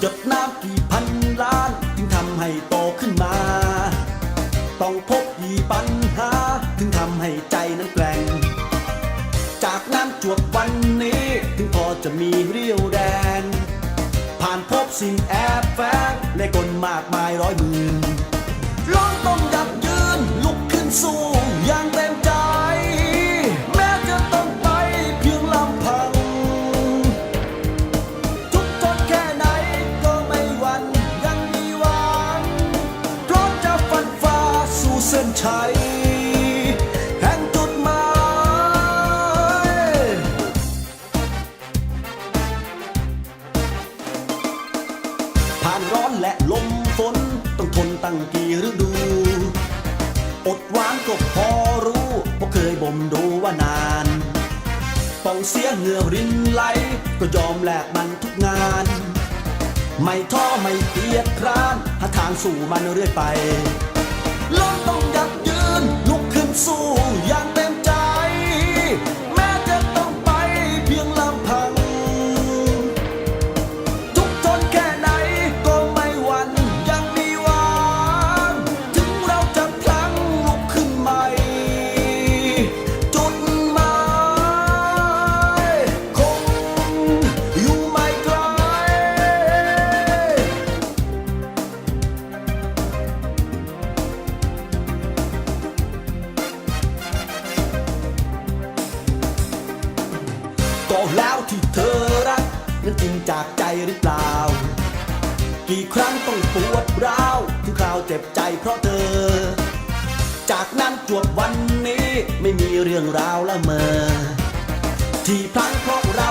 หยดน้ำกี่พันล้านจึงทำให้โตขึ้นมา ต้องพบกี่ปัญหา ถึงทำให้ใจนั้นแกร่ง จากน้ำจวบวันนี้ ถึงพอจะมีเรี่ยวแรงผ่านพบสิ่งแอบแฝงในกลมากมายร้อยมือ เส้นชัยแห่งจุดหมายผ่านร้อนและลมฝน ต้องทนตั้งกี่ฤดู อดหวานก็พอรู้เพราะเคยบ่มรู้ว่านาน ต้องเสียเหงื่อรินไหล ก็ยอมแลกมันทุกงาน ไม่ท้อไม่เกียจคร้านหาทางสู่มันเรื่อยไปล้ม ก็แล้วที่เธอรักนั้นจริงจากใจหรือเปล่า กี่ครั้งต้องปวดร้าวถึงคราวเจ็บใจเพราะเธอ จากนั้นจวบวันนี้ไม่มีเรื่องราวละเมอ ที่พลังเพราะเรา